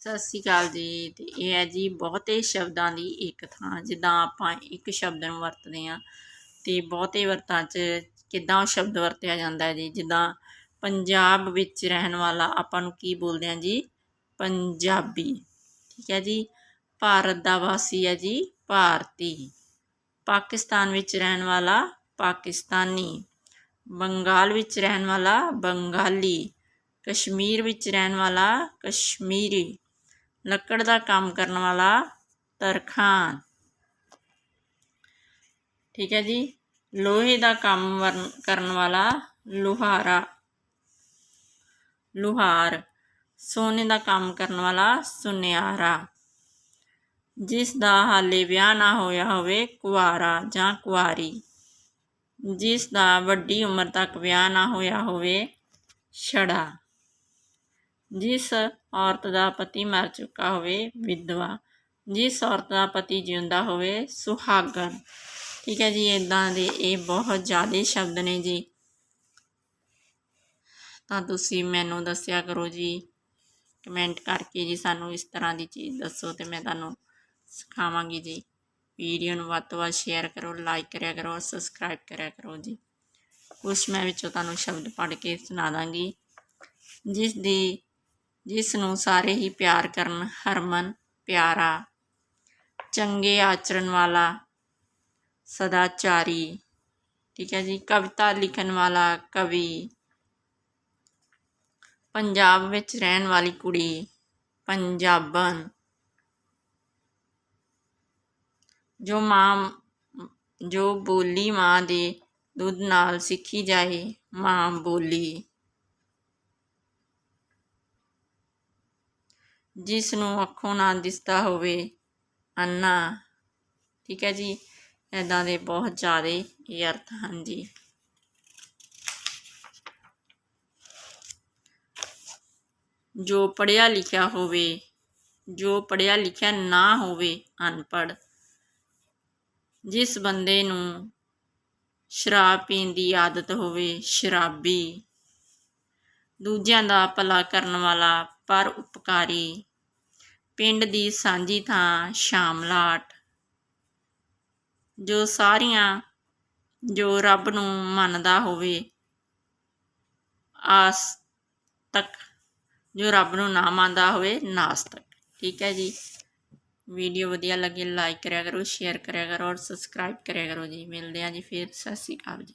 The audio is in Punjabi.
ਸਤਿ ਸ਼੍ਰੀ ਅਕਾਲ ਜੀ, ਤੇ ਇਹ ਹੈ ਜੀ ਬਹੁਤੇ ਸ਼ਬਦਾਂ ਦੀ ਇੱਕ ਥਾਂ, ਜਿੱਦਾਂ ਆਪਾਂ ਇੱਕ ਸ਼ਬਦ ਨੂੰ ਵਰਤਦੇ ਹਾਂ, ਤੇ ਬਹੁਤੇ ਵਰਤਾਂ 'ਚ ਕਿੱਦਾਂ ਉਹ ਸ਼ਬਦ ਵਰਤਿਆ ਜਾਂਦਾ ਹੈ ਜੀ? ਜਿੱਦਾਂ ਪੰਜਾਬ ਵਿੱਚ ਰਹਿਣ ਵਾਲਾ ਆਪਾਂ ਨੂੰ ਕੀ ਬੋਲਦੇ ਹਾਂ ਜੀ? ਪੰਜਾਬੀ, ਠੀਕ ਹੈ ਜੀ? ਭਾਰਤ ਦਾ ਵਾਸੀ ਹੈ ਜੀ, ਭਾਰਤੀ। ਪਾਕਿਸਤਾਨ ਵਿੱਚ ਰਹਿਣ ਵਾਲਾ ਪਾਕਿਸਤਾਨੀ। ਬੰਗਾਲ ਵਿੱਚ ਰਹਿਣ ਵਾਲਾ ਬੰਗਾਲੀ। ਕਸ਼ਮੀਰ ਵਿੱਚ ਰਹਿਣ ਵਾਲਾ ਕਸ਼ਮੀਰੀ। ਲੱਕੜ ਦਾ ਕੰਮ ਕਰਨ ਵਾਲਾ ਤਰਖਾਨ। ਠੀਕ ਹੈ ਜੀ। ਲੋਹੇ ਦਾ ਕੰਮ ਵਰਨ- ਕਰਨ ਵਾਲਾ ਲੁਹਾਰਾ। ਲੁਹਾਰ। ਸੋਨੇ ਦਾ ਕੰਮ ਕਰਨ ਵਾਲਾ ਸੁਨਿਆਰਾ। ਜਿਸ ਦਾ ਹਾਲੇ ਵਿਆਹ ਨਾ ਹੋਇਆ ਹੋਵੇ ਕੁਆਰਾ ਜਾਂ ਕੁਵਾਰੀ। ਜਿਸ ਦਾ ਵੱਡੀ ਉਮਰ ਤੱਕ ਵਿਆਹ ਨਾ ਹੋਇਆ ਹੋਵੇ ਛੜਾ। ਜਿਸ ਔਰਤ ਦਾ ਪਤੀ ਮਰ ਚੁੱਕਾ ਹੋਵੇ, ਵਿਧਵਾ। ਜਿਸ ਔਰਤ ਦਾ ਪਤੀ ਜਿਉਂਦਾ ਹੋਵੇ, ਸੁਹਾਗਣ। ਠੀਕ ਹੈ ਜੀ ਇਦਾਂ ਦੇ ਇਹ ਬਹੁਤ ਜ਼ਿਆਦਾ ਸ਼ਬਦ ਨੇ ਜੀ। ਤਾਂ ਤੁਸੀਂ ਮੈਨੂੰ ਦੱਸਿਆ ਕਰੋ ਜੀ ਕਮੈਂਟ ਕਰਕੇ ਜੀ ਸਾਨੂੰ ਇਸ ਤਰ੍ਹਾਂ ਦੀ ਚੀਜ਼ ਦੱਸੋ ਤੇ ਮੈਂ ਤੁਹਾਨੂੰ ਸਿਖਾਵਾਂਗੀ ਜੀ। ਵੀਡੀਓ ਨੂੰ ਵੱਧ ਤੋਂ ਵੱਧ ਸ਼ੇਅਰ ਕਰੋ ਲਾਈਕ ਕਰਿਆ ਕਰੋ ਸਬਸਕ੍ਰਾਈਬ ਕਰਿਆ ਕਰੋ ਜੀ। ਕੁਛ ਮੈਂ ਵਿੱਚੋਂ ਤੁਹਾਨੂੰ ਸ਼ਬਦ ਪੜ੍ਹ ਕੇ ਸੁਣਾ ਦਾਂਗੀ। ਜਿਸ ਦੀ ਜਿਸ ਨੂੰ ਸਾਰੇ ਹੀ ਪਿਆਰ ਕਰਨ ਹਰਮਨ ਪਿਆਰਾ, ਚੰਗੇ ਆਚਰਣ ਵਾਲਾ, ਸਦਾਚਾਰੀ, ਠੀਕ ਹੈ ਜੀ, ਕਵਿਤਾ ਲਿਖਣ ਵਾਲਾ ਕਵੀ, ਪੰਜਾਬ ਵਿੱਚ ਰਹਿਣ ਵਾਲੀ ਕੁੜੀ, ਪੰਜਾਬਣ, ਜੋ ਮਾਂ, ਜੋ ਬੋਲੀ ਮਾਂ ਦੇ ਦੁੱਧ ਨਾਲ ਸਿੱਖੀ ਜਾਏ, ਮਾਂ ਬੋਲੀ। ਜਿਸ ਨੂੰ ਅੱਖੋਂ ਨਾ ਦਿਸਦਾ ਹੋਵੇ। ਅੰਨਾ। ਠੀਕ ਹੈ ਜੀ। ਇਦਾਂ ਦੇ ਬਹੁਤ ਜ਼ਿਆਦਾ ਇਹ ਅਰਥ ਹਨ ਜੀ। ਜੋ ਪੜ੍ਹਿਆ ਲਿਖਿਆ ਹੋਵੇ, ਜੋ ਪੜ੍ਹਿਆ ਲਿਖਿਆ ਨਾ ਹੋਵੇ ਅਨਪੜ੍ਹ, ਜਿਸ ਬੰਦੇ ਨੂੰ ਸ਼ਰਾਬ ਪੀਣ ਦੀ ਆਦਤ ਹੋਵੇ, ਸ਼ਰਾਬੀ, ਦੂਜਿਆਂ ਦਾ ਭਲਾ ਕਰਨ ਵਾਲਾ ਪਰ ਉਪਕਾਰੀ। ਪਿੰਡ ਦੀ ਸਾਂਝੀ ਥਾਂ ਸ਼ਾਮਲਾਟ। ਜੋ ਸਾਰੀਆਂ, ਜੋ ਰੱਬ ਨੂੰ ਮੰਨਦਾ ਹੋਵੇ, ਆਸ ਤੱਕ, ਜੋ ਰੱਬ ਨੂੰ ਨਾ ਮੰਨਦਾ ਹੋਵੇ ਨਾਸਤਕ ਠੀਕ ਹੈ ਜੀ। ਵੀਡੀਓ ਵਧੀਆ ਲੱਗੇ ਲਾਈਕ ਕਰਿਆ ਕਰੋ ਸ਼ੇਅਰ ਕਰਿਆ ਕਰੋ ਔਰ ਸਬਸਕ੍ਰਾਈਬ ਕਰਿਆ ਕਰੋ ਜੀ। ਮਿਲਦੇ ਹਾਂ ਜੀ ਫਿਰ। ਸਤਿ ਸ਼੍ਰੀ ਅਕਾਲ ਜੀ।